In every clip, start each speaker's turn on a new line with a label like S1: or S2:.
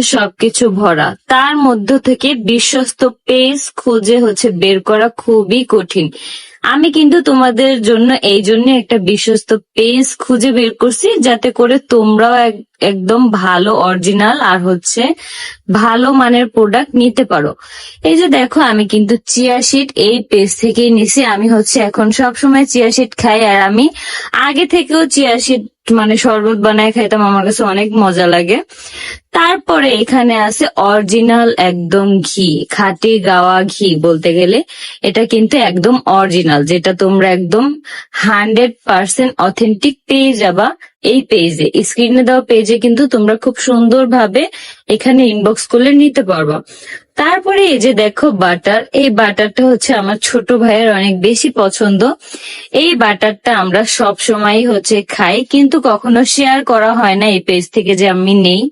S1: সবকিছু ভরা। তার মধ্য থেকে বিশ্বস্ত পেজ খুঁজে হচ্ছে বের করা খুবই কঠিন। আমি কিন্তু তোমাদের জন্য এই জন্য একটা বিশ্বস্ত পেজ খুঁজে বের করছি, যাতে করে তোমরাও এক- একদম ভালো অরিজিনাল আর হচ্ছে ভালো মানের প্রোডাক্ট নিতে পারো। এই যে দেখো, আমি কিন্তু চিয়া শিট এই পেজ থেকেই নিছি। আমি হচ্ছে এখন সব সময় চিয়া শিট খাই, আর আমি আগে থেকেও চিয়া শিট মানে শরবত বানায় খাইতাম, আমার কাছে অনেক মজা লাগে। তারপরে এখানে আছে অরিজিনাল একদম ঘি, খাঁটি গাওয়া ঘি বলতে গেলে। এটা কিন্তু একদম অরিজিনাল যেটা তোমরা একদম হান্ড্রেড পার্সেন্ট অথেন্টিক পেয়ে যাবা এই পেজে স্ক্রিনে দেওয়া পেজে কিন্তু তোমরা খুব সুন্দরভাবে এখানে ইনবক্স করলে নিতে পারবা। তারপরে এই যে দেখো বাটার এই বাটারটা হচ্ছে আমার ছোট ভাইয়ের অনেক বেশি পছন্দ। এই বাটারটা আমরা সব সময় হচ্ছে খাই, কিন্তু কখনো শেয়ার করা হয় না এই পেজ থেকে যে আমি নেই।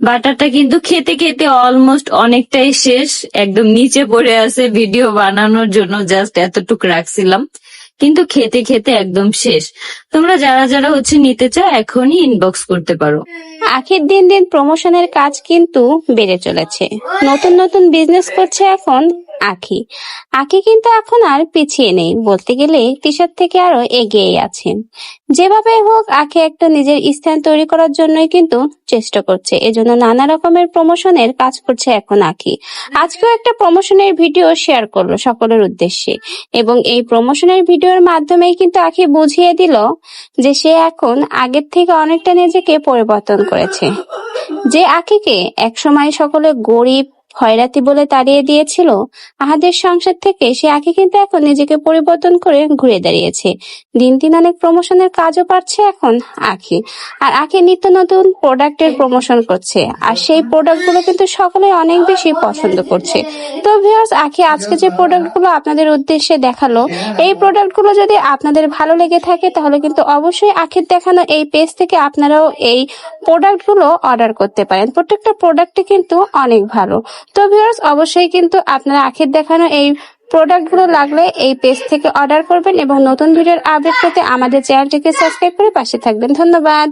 S1: বাটারটা কিন্তু খেতে খেতে অলমোস্ট অনেকটাই শেষ, একদম নিচে পড়ে আছে ভিডিও বানানোর জন্য জাস্ট এতটুক রাখছিলাম। কিন্তু খেতে খেতে একদম শেষ। তোমরা যারা যারা হচ্ছে নিতে চাও, এখনই ইনবক্স করতে পারো।
S2: আখির দিন দিন প্রমোশনের কাজ কিন্তু বেড়ে চলেছে। নতুন নতুন বিজনেস করছে এখন আখি। আখি কিন্তু এখন আর পিছিয়ে নেই। বলতে গেলে তিশার থেকে আরও এগিয়ে আছেন যেভাবে হোক, আখি একটা নিজের স্থান তৈরি করার জন্যই কিন্তু চেষ্টা করছে। এজন্য নানা রকমের প্রমোশনের কাজ করছে এখন আখি। আজকেও একটা প্রমোশনের ভিডিও শেয়ার করল সকলের উদ্দেশ্যে। এবং এই প্রমোশনের ভিডিওর মাধ্যমেই কিন্তু আখি বুঝিয়ে দিল যে সে এখন আগের থেকে অনেকটা নিজেকে পরিবর্তন করেছে। যে আখিকে একসময় সকলে গরিব হয়রাতি বলে তাড়িয়ে দিয়েছিল আহাদের সংসার থেকে সে আখি কিন্তু এখন নিজেকে পরিবর্তন করে ঘুরে দাঁড়িয়েছে। দিন দিন অনেক প্রমোশনের কাজও পাচ্ছে এখন আখি। আর আখি নিত্য নতুন প্রোডাক্টের প্রমোশন করছে। আর সেই প্রোডাক্টগুলো কিন্তু সকলে অনেক বেশি পছন্দ করছে। তো ভিউয়ার্স আখি, আজকে যে প্রোডাক্টগুলো আপনাদের উদ্দেশ্যে দেখাল, এই প্রোডাক্টগুলো যদি আপনাদের ভালো লেগে থাকে, তাহলে কিন্তু অবশ্যই আখির দেখানো এই পেজ থেকে আপনারাও এই প্রোডাক্টগুলো অর্ডার করতে পারেন। প্রত্যেকটা প্রোডাক্টই কিন্তু অনেক ভালো। তো ভিউয়ার্স অবশ্যই কিন্তু আপনারা আখির দেখানো এই প্রোডাক্টগুলো লাগলে এই পেজ থেকে অর্ডার করবেন এবং নতুন ভিডিওর আপডেট পেতে আমাদের চ্যানেলটিকে সাবস্ক্রাইব করে পাশে থাকবেন। ধন্যবাদ।